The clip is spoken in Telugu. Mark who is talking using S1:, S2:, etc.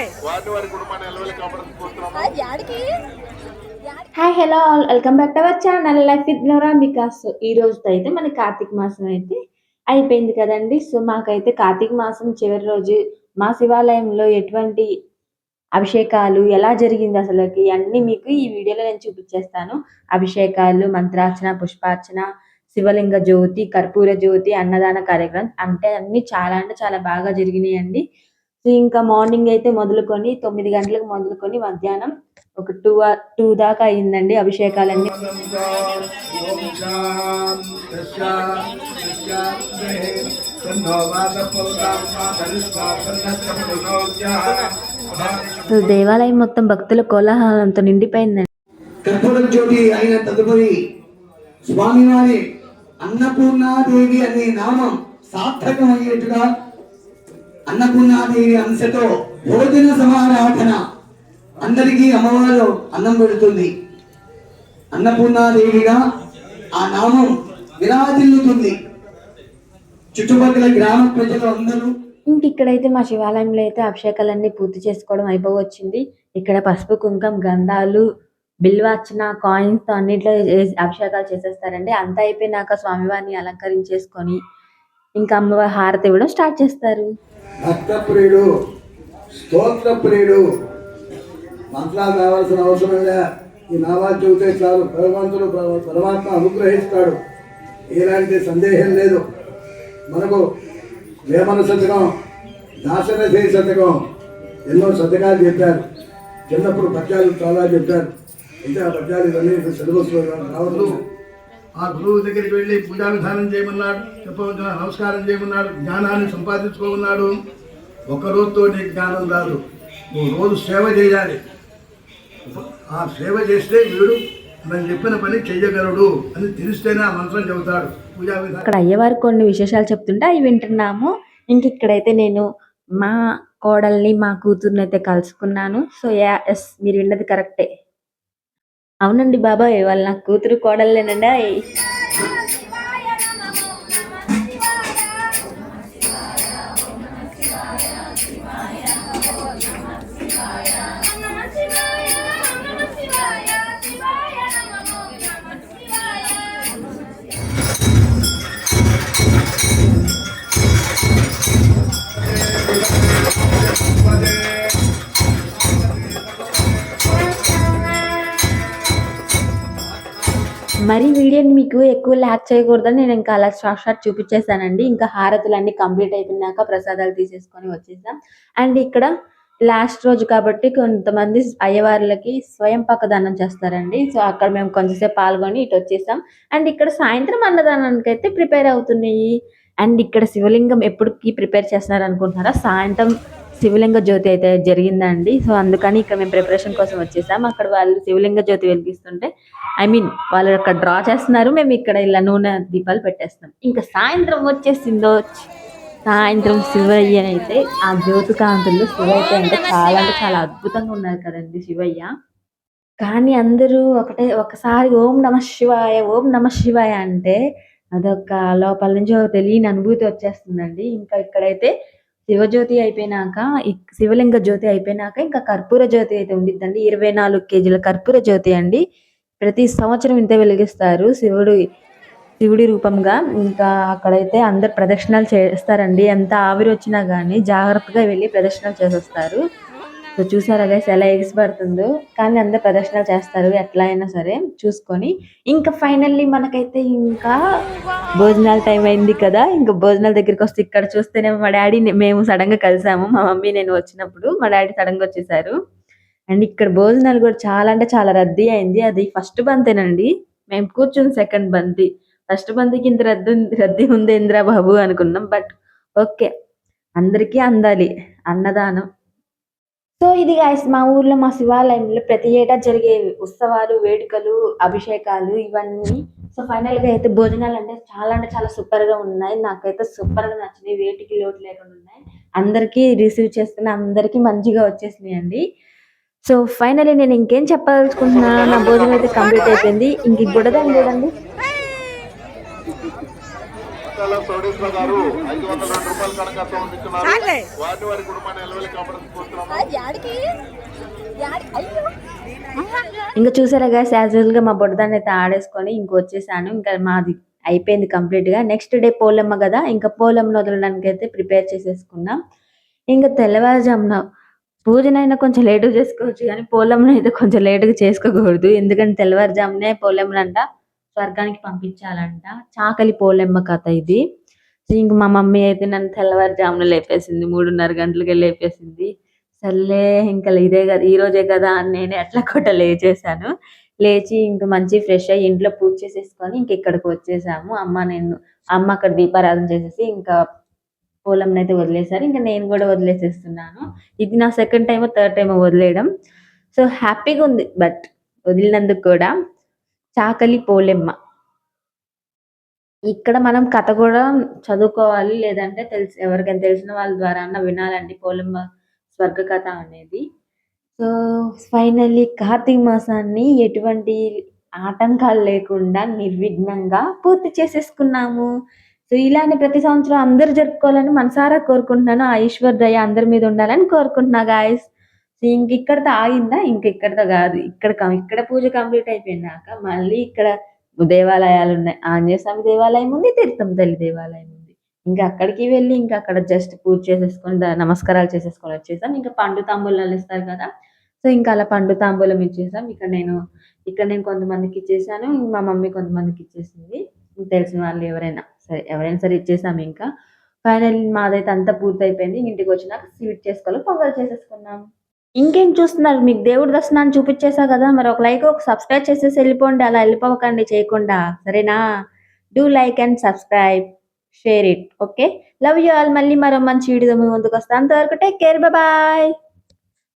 S1: వారి కుటుంబాన్ని
S2: hi hello all welcome back to our channel life with Nora because ఈ రోజుతో అయితే మన కార్తీక మాసం అయితే అయిపోయింది కదండి. సో మాకైతే కార్తీక మాసం చివరి రోజు మా శివాలయంలో ఎటువంటి అభిషేకాలు ఎలా జరిగింది అసలుకి అన్ని మీకు ఈ వీడియోలో నేను చూపించేస్తాను. అభిషేకాలు మంత్రార్చన పుష్పార్చన శివలింగ జ్యోతి కర్పూర జ్యోతి అన్నదాన కార్యక్రమం అంటే అన్ని చాలా అంటే చాలా బాగా జరిగినాయండి. సో ఇంకా మార్నింగ్ అయితే మొదలుకొని తొమ్మిది గంటలకు మొదలుకొని మధ్యాహ్నం ఒక టూ టూ దాకా అయిందండి అభిషేకాలన్నీ. దేవాలయం మొత్తం భక్తుల కోలాహలంతో నిండిపోయిందండి.
S3: కర్పూర అయిన తదుపరి స్వామివారి అన్నపూర్ణాదేవి అనే నామం సార్థకమయ్యేట్టుగా అన్నపూర్ణాదేవి అంశతో భోజన సమారాధన. అందరికీ అమ్మవారు అన్నం పెడుతుంది. అన్నపూర్ణాదేవిగా ఆ నామం విరాజిల్లుతుంది. చుట్టుపక్కల గ్రామ ప్రజలు అందరూ
S2: ఇంక ఇక్కడైతే మా శివాలయంలో అయితే అభిషేకాలన్నీ పూర్తి చేసుకోవడం అయిపోవచ్చింది ఇక్కడ పసుపు కుంకం గంధాలు బిల్వార్చన కాయిన్స్ అన్నిట్లో అభిషేకాలు చేసేస్తారండి. అంతా అయిపోయినాక స్వామివారిని అలంకరించేసుకొని ఇంకా అమ్మవారి హారతి ఇవ్వడం స్టార్ట్ చేస్తారు.
S3: భక్త ప్రియుడు స్తోత్ర ప్రియుడు మంత్రాలు కావాల్సిన అవసరం లే ఈ నామాలు చెబితే చాలు భగవంతుడు పరమాత్మ అనుగ్రహిస్తాడు. ఎలాంటి సందేహం లేదు. మనకు వేమన శతకం దాసరథి శతకం ఎన్నో శతకాలు చెప్పారు. చిన్నప్పుడు పద్యాలు చాలా చెప్పారు. ఇంకా పద్యాలు ఇవన్నీ సిలబస్ రావద్దు.
S4: ఆ గురువు దగ్గరికి వెళ్ళి పూజానుధానం చేయమన్నాడు చెప్పవలసిన నమస్కారం చేయమన్నాడు జ్ఞానాన్ని సంపాదించుకోమన్నాడు. ఒక రోజుతో నీకు జ్ఞానం రాదు. నువ్వు రోజు సేవ చేయాలి. ఆ సేవ చేస్తే వీడు నేను చెప్పిన పని చెయ్యగలడు అని తెలిస్తేనే ఆ మంత్రం చెబుతాడు. పూజా విధానం
S2: అక్కడ అయ్యవారు కొన్ని విశేషాలు చెప్తుంటే అవి వింటున్నాము. ఇంక ఇక్కడైతే నేను మా కోడల్ని మా కూతుర్ని అయితే కలుసుకున్నాను. సో యా ఎస్ మీరు విన్నది కరెక్టే అవునండి బాబాయ్ వాళ్ళ నా కూతురు కోడలేనండి మరి వీడియోని మీకు ఎక్కువ ల్యాక్ చేయకూడదని నేను ఇంకా అలా షార్ట్ షార్ట్ చూపించేసానండి ఇంకా హారతులు అన్ని కంప్లీట్ అయిపోయినాక ప్రసాదాలు తీసేసుకొని వచ్చేసాం. అండ్ ఇక్కడ లాస్ట్ రోజు కాబట్టి కొంతమంది అయ్యవార్లకి స్వయం పక్కదానం చేస్తారండి. సో అక్కడ మేము కొంచెంసేపు పాల్గొని ఇటు వచ్చేసాం. అండ్ ఇక్కడ సాయంత్రం అన్నదానానికి అయితే ప్రిపేర్ అవుతున్నాయి. అండ్ ఇక్కడ శివలింగం ఎప్పటికి ప్రిపేర్ చేస్తున్నారు అనుకుంటున్నారా సాయంత్రం శివలింగ జ్యోతి అయితే జరిగిందండి. సో అందుకని ఇక్కడ మేము ప్రిపరేషన్ కోసం వచ్చేసాం. అక్కడ వాళ్ళు శివలింగ జ్యోతి వెలిగిస్తుంటే ఐ మీన్ వాళ్ళు అక్కడ డ్రా చేస్తున్నారు. మేము ఇక్కడ ఇలా నూనె దీపాలు పెట్టేస్తాం ఇంకా సాయంత్రం వచ్చేసిందో సాయంత్రం శివయ్య అయితే ఆ జ్యోతి కాంతుల్లో శివయ్య అంటే చాలా అంటే చాలా అద్భుతంగా ఉన్నారు కదండి శివయ్య. కానీ అందరూ ఒకటే ఒకసారి ఓం నమ శివాయ ఓం నమ శివాయ అంటే అదొక లోపల నుంచి ఒక తెలియని అనుభూతి వచ్చేస్తుందండి. ఇంకా ఇక్కడైతే శివజ్యోతి అయిపోయినాక శివలింగ జ్యోతి అయిపోయినాక ఇంకా కర్పూర జ్యోతి అయితే ఉండిద్దండి. ఇరవై నాలుగు కేజీల కర్పూర జ్యోతి అండి. ప్రతి సంవత్సరం ఇంత వెలిగిస్తారు శివుడు శివుడి రూపంగా. ఇంకా అక్కడైతే అందరు ప్రదక్షిణాలు చేస్తారండి. ఎంత ఆవిరి వచ్చినా కానీ జాగ్రత్తగా వెళ్ళి ప్రదక్షిణాలు చేసేస్తారు. సో చూసారా గైస్ ఎలా ఎగిసిపడుతుందో? కానీ అందరు ప్రదర్శనలు చేస్తారు ఎట్లా అయినా సరే చూసుకొని. ఇంకా ఫైనల్లీ మనకైతే ఇంకా భోజనాల టైం అయింది కదా. ఇంకా భోజనాల దగ్గరికి వస్తే ఇక్కడ చూస్తేనే మా డాడీ మేము సడన్గా కలిసాము. మా మమ్మీ నేను వచ్చినప్పుడు మా డాడీ సడన్గా వచ్చేసారు. అండ్ ఇక్కడ భోజనాలు కూడా చాలా అంటే చాలా రద్దీ అయింది. అది ఫస్ట్ బంతేనండి. మేము కూర్చుని సెకండ్ బంతి. ఫస్ట్ బంతికి ఇంత రద్దు రద్దీ ఉంది ఇంద్రా బాబు అనుకున్నాం. బట్ ఓకే అందరికీ అందాలి. అన్నదానం. సో ఇది గైస్ మా ఊర్లో మా శివాలయంలో ప్రతి ఏటా జరిగే ఉత్సవాలు వేడుకలు అభిషేకాలు ఇవన్నీ. సో ఫైనల్గా అయితే భోజనాలు అంటే చాలా అంటే చాలా సూపర్గా ఉన్నాయి. నాకైతే సూపర్గా నచ్చినాయి వేటికి లోటు లేకుండా ఉన్నాయి. అందరికీ రిసీవ్ చేస్తున్న అందరికీ మంచిగా వచ్చేసినాయి అండి. సో ఫైనలీ నేను ఇంకేం చెప్పదలుచుకుంటున్నా? నా భోజనం అయితే కంప్లీట్ అయిపోయింది. ఇంక ఈ
S1: లేదండి గారు ఐదు వందల రెండు రూపాయలు కనుక వారిని వారి కుటుంబాన్ని కాపాడుకుంటున్నాము
S5: యాడికి? యాడికి అయ్యో.
S2: ఇంకా చూసారా గాయస్ యాజ్గా మా బొడ్డదాన్ని అయితే ఆడేసుకొని ఇంక వచ్చేసాను. ఇంకా మాది అయిపోయింది కంప్లీట్గా. నెక్స్ట్ డే పోలమ్మ కదా ఇంకా పోలమ్మ వదలడానికి అయితే ప్రిపేర్ చేసేసుకున్నాం. ఇంకా తెల్లవారుజామున పూజనైనా కొంచెం లేటుగా చేసుకోవచ్చు కానీ పోలమ్మను అయితే కొంచెం లేటుగా చేసుకోకూడదు. ఎందుకంటే తెల్లవారుజామునే పోలమ్మనంట. స్వర్గానికి పంపించాలంట. చాకలి పోలెమ్మ కథ ఇది. ఇంక మా మమ్మీ అయితే నన్ను తెల్లవారుజామున లేపేసింది మూడున్నర గంటలకి లేపేసింది. సర్లే ఇంకా ఇదే కదా ఈ రోజే కదా అని నేను ఎట్లా కొట్ట లేచేసాను లేచి ఇంక మంచి ఫ్రెష్ అయ్యి ఇంట్లో పూజ చేసేసుకొని ఇంక ఇక్కడికి వచ్చేసాము. అమ్మ నేను అమ్మ అక్కడ దీపారాధన చేసేసి ఇంకా పొలం అయితే వదిలేసారు ఇంకా నేను కూడా వదిలేసేస్తున్నాను. ఇది నా సెకండ్ టైం థర్డ్ టైమ్ వదిలేయడం. సో హ్యాపీగా ఉంది బట్ వదిలినందుకు కూడా. చాకలి పోలెమ్మ. ఇక్కడ మనం కథ కూడా చదువుకోవాలి లేదంటే తెలిసి ఎవరికైనా తెలిసిన వాళ్ళ ద్వారా అన్న వినాలండి పోలెమ్మ స్వర్గ కథ అనేది. సో ఫైనల్లీ కార్తీక మాసాన్ని ఎటువంటి ఆటంకాలు లేకుండా నిర్విఘ్నంగా పూర్తి చేసేసుకున్నాము. సో ఇలానే ప్రతి సంవత్సరం అందరూ జరుపుకోవాలని మనసారా కోరుకుంటున్నాను. ఆ ఈశ్వర్ దయ అందరి మీద ఉండాలని కోరుకుంటున్నా గాయస్ ఇంక ఇక్కడతో ఆగిందా? ఇంక ఇక్కడతో కాదు. ఇక్కడ ఇక్కడ పూజ కంప్లీట్ అయిపోయినాక మళ్ళీ ఇక్కడ దేవాలయాలు ఉన్నాయి. ఆంజనేయ స్వామి దేవాలయం ఉంది తీర్థం తల్లి దేవాలయం ఉంది. ఇంకా అక్కడికి వెళ్ళి ఇంకా అక్కడ జస్ట్ పూజ చేసేసుకొని నమస్కారాలు చేసేసుకొని వచ్చేసాం. ఇంకా పండు తాంబూలాలు ఇస్తారు కదా. సో ఇంకా అలా పండు తాంబూలం ఇచ్చేసాం. ఇక్కడ నేను ఇక్కడ నేను కొంతమందికి ఇచ్చేసాను. మా మమ్మీ కొంతమందికి ఇచ్చేసింది. తెలిసిన వాళ్ళు ఎవరైనా సరే ఎవరైనా సరే ఇచ్చేసాం ఇంకా. ఫైనల్ మాదైతే అంతా పూర్తి అయిపోయింది ఇంటికి వచ్చినాక స్వీట్ చేసుకోవాలి పొంగల్ చేసేసుకున్నాం. ఇంకేం చూస్తున్నారు? మీకు దేవుడి దర్శనాన్ని చూపించేసా కదా మరి ఒక లైక్ ఒక సబ్స్క్రైబ్ చేసేసి వెళ్ళిపోండి అలా వెళ్ళిపోకండి చేయకుండా. సరేనా? Do like and subscribe share it okay? Love you all మళ్ళీ మరో మంచి వీడియో మీ ముందుకు వస్తాను. అంతవరకు టేక్ కేర్ బాయ్.